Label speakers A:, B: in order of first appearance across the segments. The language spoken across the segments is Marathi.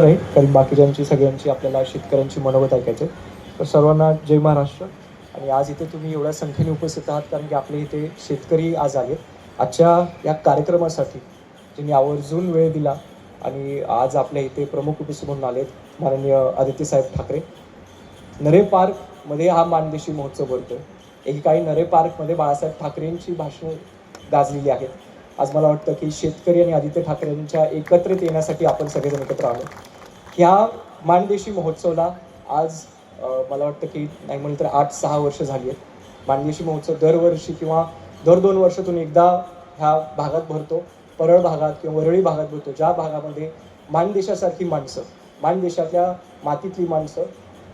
A: नाही कारण बाकीच्यांची सगळ्यांची आपल्याला शेतकऱ्यांची मनोगत ऐकायचे तर सर्वांना जय महाराष्ट्र. आणि आज इथे तुम्ही एवढ्या संख्येने उपस्थित आहात कारण की आपले इथे शेतकरी आज आहेत. आजच्या या कार्यक्रमासाठी ज्यांनी आवर्जून वेळ दिला आणि आज आपल्या इथे प्रमुख उपस्थित म्हणून आलेत माननीय आदित्यसाहेब ठाकरे. नरे पार्कमध्ये हा मानदेशी महोत्सव भरतो एकेकाळी नरे पार्कमध्ये बाळासाहेब ठाकरेंची भाषणं गाजलेली आहेत. आज मला वाटतं की शेतकरी आणि आदित्य ठाकरेंच्या एकत्रित येण्यासाठी आपण सगळेजण एकत्र आलो ह्या माणदेशी महोत्सवाला आज मला वाटतं की नाही म्हणलं तर आठ सहा वर्ष झाली आहेत. मानदेशी महोत्सव दरवर्षी किंवा दर दोन वर्षातून एकदा ह्या भागात भरतो. परळ भागात किंवा वरळी भागात भरतो. ज्या भागामध्ये मानदेशासारखी माणसं मानदेशातल्या मातीतली माणसं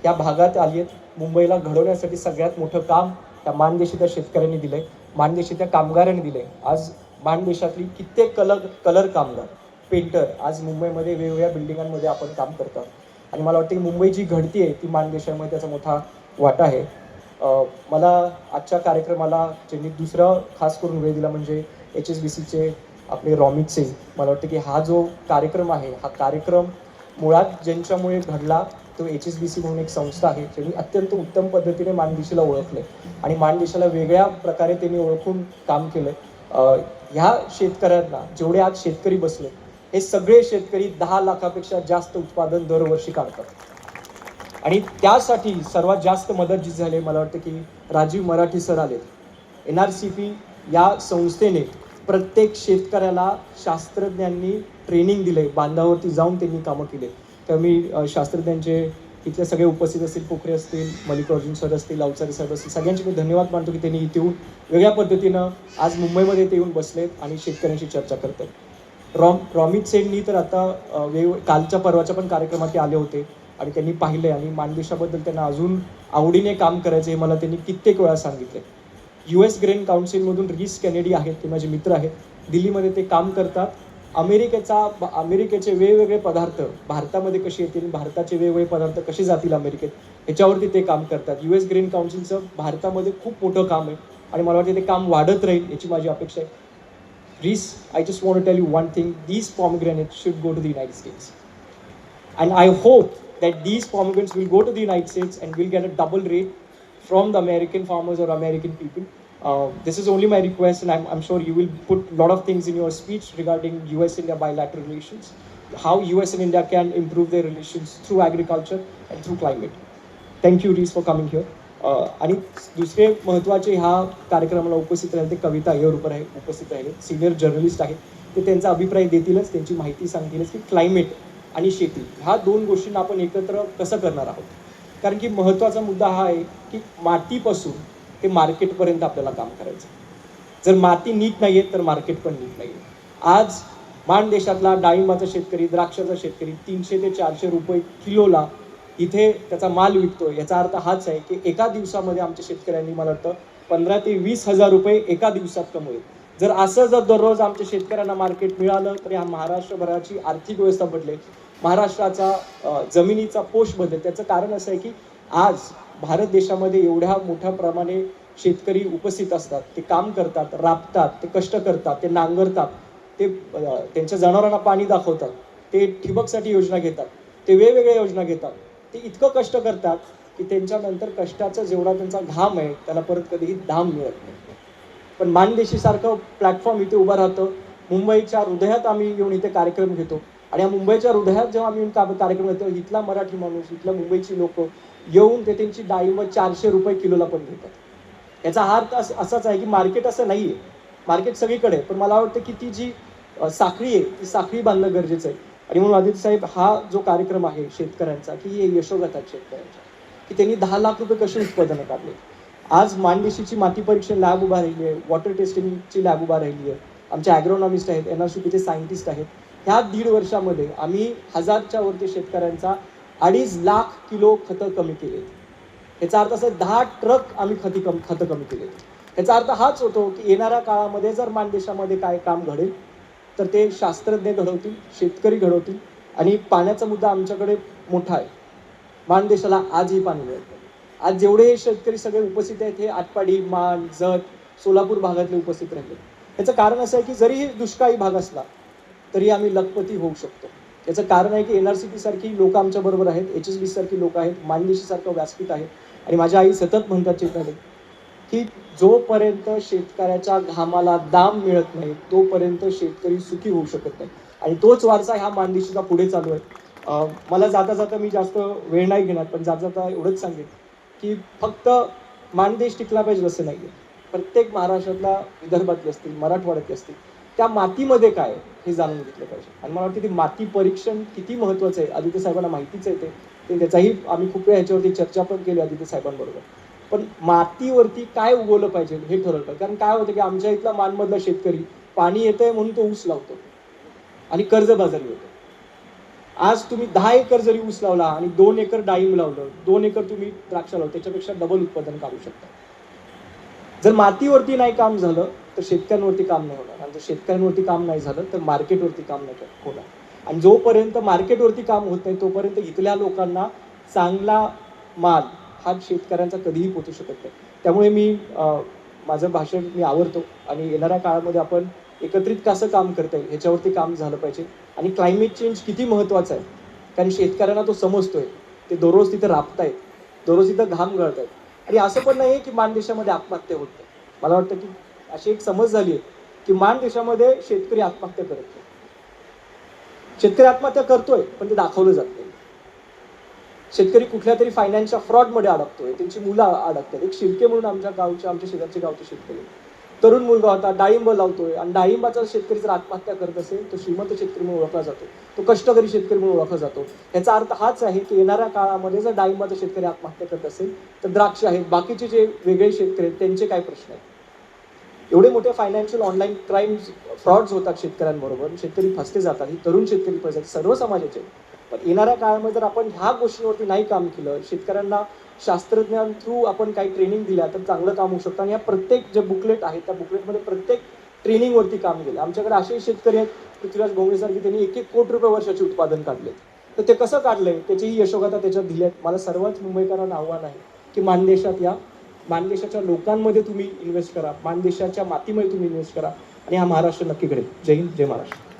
A: या भागात आली आहेत. मुंबईला घडवण्यासाठी सगळ्यात मोठं काम त्या मानदेशीच्या शेतकऱ्यांनी दिलंय. मानदेशीच्या कामगारांनी दिलंय. आज मानदेशातली कित्येक कलर कलर कामगार पेंटर आज मुंबईमध्ये वेगवेगळ्या बिल्डिंगांमध्ये आपण काम करतात. आणि मला वाटतं की मुंबई जी घडती आहे ती मानदेशामध्ये त्याचा मोठा वाटा आहे. मला आजच्या कार्यक्रमाला ज्यांनी दुसरा खास करून वेळ दिला म्हणजे एच एस बी सीचे आपले रॉमित सिंग. मला वाटतं की हा जो कार्यक्रम आहे हा कार्यक्रम मुळात ज्यांच्यामुळे घडला तो एच एस बी सी म्हणून एक संस्था आहे ज्यांनी अत्यंत उत्तम पद्धतीने मानदेशीला ओळखले आणि मानदेशाला वेगळ्या प्रकारे त्यांनी ओळखून काम केलं ह्या शेतकऱ्यांना जेवढे आज शेतकरी बसले हे सगळे शेतकरी दहा लाखापेक्षा जास्त उत्पादन दरवर्षी काढतात. आणि त्यासाठी सर्वात जास्त मदत जी झाली मला वाटतं की राजीव मराठी सर आले. एन आर सी पी या संस्थेने प्रत्येक शेतकऱ्याला शास्त्रज्ञांनी ट्रेनिंग दिले बांधावरती जाऊन त्यांनी कामं केले. तर मी शास्त्रज्ञांचे तिथले सगळे उपस्थित असतील पोखरे असतील मल्लिकार्जुन सर असतील अवचारी साहेब असतील सगळ्यांचे मी धन्यवाद मानतो की त्यांनी इथे येऊन वेगळ्या पद्धतीनं आज मुंबईमध्ये ते येऊन बसलेत आणि शेतकऱ्यांशी चर्चा करतात. रॉम रॉमित सेननी तर आता वेग कालच्या परवाच्या पण कार्यक्रमात ते आले होते आणि त्यांनी पाहिले आणि मानदेशाबद्दल त्यांना अजून आवडीने काम करायचे हे मला त्यांनी कित्येक वेळा सांगितले यू एस ग्रेन काउन्सिलमधून रिस कॅनेडी आहेत ते माझे मित्र आहेत. दिल्लीमध्ये ते काम करतात. अमेरिकेचा अमेरिकेचे वेगवेगळे पदार्थ भारतामध्ये कसे येतील भारताचे वेगवेगळे पदार्थ कसे जातील अमेरिकेत ह्याच्यावरती ते काम करतात. यू एस ग्रीन काउन्सिलचं भारतामध्ये खूप मोठं काम आहे आणि मला वाटतं ते काम वाढत राहील याची माझी अपेक्षा आहे. Please I just want tell you one thing these pomegranate should go to the United States and I hope that these pomegranates will go to the United States and will get a double rate from the American farmers or American people Uh, this is only my request, and I'm, I'm sure you will put a lot of things in your speech regarding US India bilateral relations, how US and India can improve their relations through agriculture and through climate. Thank you, Reese, for coming here. आणि दुसरे महत्त्वाचे ह्या कार्यक्रमाला उपस्थित राहिले ते कविता अय्यर आहे उपस्थित राहिले सिनियर जर्नलिस्ट आहेत ते त्यांचा अभिप्राय देतीलच त्यांची माहिती सांगतीलच की क्लायमेट आणि शेती ह्या दोन गोष्टींना आपण एकत्र कसं करणार आहोत कारण की महत्त्वाचा मुद्दा हा आहे की मातीपासून ते मार्केटपर्यंत आपल्याला काम करायचं. जर माती नीट नाही आहे तर मार्केट पण नीट नाही आहे आज मान देशातला डाळिंबाचा शेतकरी द्राक्षाचा शेतकरी तीनशे ते चारशे रुपये किलोला इथे त्याचा माल विकतो याचा अर्थ हाच आहे की एका दिवसामध्ये आमच्या शेतकऱ्यांनी मला वाटतं पंधरा ते वीस हजार रुपये एका दिवसात कमवले. जर असं जर दररोज आमच्या शेतकऱ्यांना मार्केट मिळालं तर ह्या महाराष्ट्रभराची आर्थिक व्यवस्था बदलेल. महाराष्ट्राचा जमिनीचा पोष बदलेल. त्याचं कारण असं आहे की आज भारत देशामध्ये एवढ्या मोठ्या प्रमाणे शेतकरी उपस्थित असतात ते काम करतात राबतात ते कष्ट करतात ते नांगरतात ते त्यांच्या जनावरांना पाणी दाखवतात ते ठिबकसाठी योजना घेतात ते वेगवेगळ्या योजना घेतात. ते इतकं कष्ट करतात की त्यांच्यानंतर कष्टाचा जेवढा त्यांचा घाम आहे त्याला परत कधीही धाम मिळत नाही. पण मानदेशीसारखं प्लॅटफॉर्म इथे उभं राहतं. मुंबईच्या हृदयात आम्ही येऊन इथे कार्यक्रम घेतो. आणि या मुंबईच्या हृदयात जेव्हा आम्ही येऊन कार्यक्रम घेतो इथला मराठी माणूस इथल्या मुंबईची लोक येऊन ते त्यांची डाळिंब चारशे रुपये किलोला पण घेतात. याचा हा अर्थ असाच आहे की मार्केट असं नाही आहे मार्केट सगळीकडे पण मला वाटतं की ती जी साखळी आहे ती साखळी बांधणं गरजेचं आहे. आणि म्हणून आदित्य साहेब हा जो कार्यक्रम आहे शेतकऱ्यांचा की हे यशोगाथा शेतकऱ्यांच्या की त्यांनी दहा लाख रुपये कसे उत्पादनं काढले? आज मांडदेशीची माती परीक्षण लॅब उभा राहिली आहे वॉटर टेस्टिंगची लॅब उभा राहिली आहे. आमचे ॲग्रोनॉमिस्ट आहेत एन आर सी पीचे सायंटिस्ट आहेत. ह्या दीड वर्षामध्ये आम्ही हजारच्या वरती शेतकऱ्यांचा अडीच लाख किलो खतं कमी केले. याचा अर्थ असं दहा ट्रक आम्ही खती कम खतं कमी केले. याचा अर्थ हाच होतो की येणाऱ्या काळामध्ये जर मानदेशामध्ये काय काम घडेल तर ते शास्त्रज्ञ घडवतील शेतकरी घडवतील आणि पाण्याचा मुद्दा आमच्याकडे मोठा आहे. मानदेशाला आजही पाणी मिळत नाही. आज जेवढे हे शेतकरी सगळे उपस्थित आहेत हे आटपाडी मान जत सोलापूर भागातले उपस्थित राहिले. याचं कारण असं आहे की जरीही दुष्काळी भाग असला तरी आम्ही लखपती होऊ शकतो. याचं कारण आहे की एन आर सी पी सारखी लोक आमच्या बरोबर आहेत एच एस बी सारखी लोक आहेत मानदेशीसारखं व्यासपीठ आहे. आणि माझ्या आई सतत म्हणतात चेतनाने की जोपर्यंत शेतकऱ्याच्या घामाला दाम मिळत नाही तोपर्यंत शेतकरी सुखी होऊ शकत नाही. आणि तोच वारसा ह्या मानदेशीचा पुढे चालू आहे. मला जाता जाता मी जास्त वेळ नाही घेणार पण जाता जाता एवढंच सांगेन की फक्त मानदेश टिकला पाहिजे असं नाही आहे प्रत्येक महाराष्ट्रातला विदर्भातले असतील मराठवाड्यातले असतील त्या मातीमध्ये काय हे जाणून घेतलं पाहिजे. आणि मला वाटतं ती माती परीक्षण किती महत्त्वाचं आहे आदित्य साहेबांना माहितीच आहे ते. त्याचाही आम्ही खूप वेळा ह्याच्यावरती चर्चा पण केली आदित्य साहेबांबरोबर. पण मातीवरती काय उगवलं पाहिजे हे ठरवलं कारण काय होतं की आमच्या इथला मानमधला शेतकरी पाणी येतंय म्हणून तो ऊस लावतो. आणि कर्जबाजारी होतो. आज तुम्ही दहा एकर जरी ऊस लावला आणि दोन एकर डाळिंब लावलं दोन एकर तुम्ही द्राक्ष लावलं त्याच्यापेक्षा डबल उत्पादन काढू शकता. जर मातीवरती नाही काम झालं तर शेतकऱ्यांवरती काम नाही होणार. आणि जर शेतकऱ्यांवरती काम नाही झालं तर मार्केटवरती काम नाही होणार. आणि जोपर्यंत मार्केटवरती काम होत नाही तोपर्यंत इथल्या लोकांना चांगला माल हा शेतकऱ्यांचा कधीही पोचू शकत नाही. त्यामुळे मी माझं भाषण मी आवडतो आणि येणाऱ्या काळामध्ये आपण एकत्रित कसं काम करता येईल ह्याच्यावरती काम झालं पाहिजे. आणि क्लायमेट चेंज किती महत्त्वाचं आहे. कारण शेतकऱ्यांना तो समजतोय. ते दररोज तिथं राबतायत. दररोज तिथं घाम गळत आहेत आणि असं पण नाही की मानदेशामध्ये आत्महत्या होत नाही. मला वाटतं की अशी एक समज झाली आहे की मान देशामध्ये शेतकरी आत्महत्या करत नाही. शेतकरी आत्महत्या करतोय पण ते दाखवलं जात नाही. शेतकरी कुठल्या तरी फायनान्सच्या फ्रॉडमध्ये अडकतोय. त्यांची मुलं अडकतात. एक शिर्के म्हणून आमच्या गावच्या आमच्या शेजारचे गावचे शेतकरी. तरुण मुलगा होता डाळिंब लावतोय आणि डाळिंबाचा शेतकरी जर आत्महत्या करत असेल तो श्रीमंत शेतकरी म्हणून ओळखला जातो. तो कष्टकरी शेतकरी म्हणून ओळखला जातो. याचा अर्थ हाच आहे की येणाऱ्या काळामध्ये जर डाळिंबाचा शेतकरी आत्महत्या करत असेल तर द्राक्ष आहेत. बाकीचे जे वेगळे शेतकरी आहेत त्यांचे काय प्रश्न आहेत? एवढे मोठे फायनान्शियल ऑनलाईन क्राईम्स फ्रॉड्स होतात शेतकऱ्यांबरोबर. शेतकरी फसले जातात. ही तरुण शेतकरी पैसे सर्व समाजाचे पण येणाऱ्या काळामध्ये जर आपण ह्या गोष्टींवरती नाही काम केलं शेतकऱ्यांना शास्त्रज्ञान थ्रू आपण काही ट्रेनिंग दिल्या तर चांगलं काम होऊ शकतं. आणि या प्रत्येक जे बुकलेट आहे त्या बुकलेटमध्ये प्रत्येक ट्रेनिंगवरती काम केलं. आमच्याकडे असे शेतकरी आहेत पृथ्वीराज भोंगळेसारखे त्यांनी एक एक कोटी रुपये वर्षाचे उत्पादन काढले. तर ते कसं काढलंय? त्याचीही यशोगाथा त्याच्यात दिली आहेत. मला सर्वच मुंबईकरांना आव्हान आहे की मानदेशात या. मानदेशाच्या लोकांमध्ये तुम्ही इन्व्हेस्ट करा. मानदेशाच्या मातीमध्ये तुम्ही इन्व्हेस्ट करा. आणि हा महाराष्ट्र नक्की घडेल. जय हिंद जय महाराष्ट्र.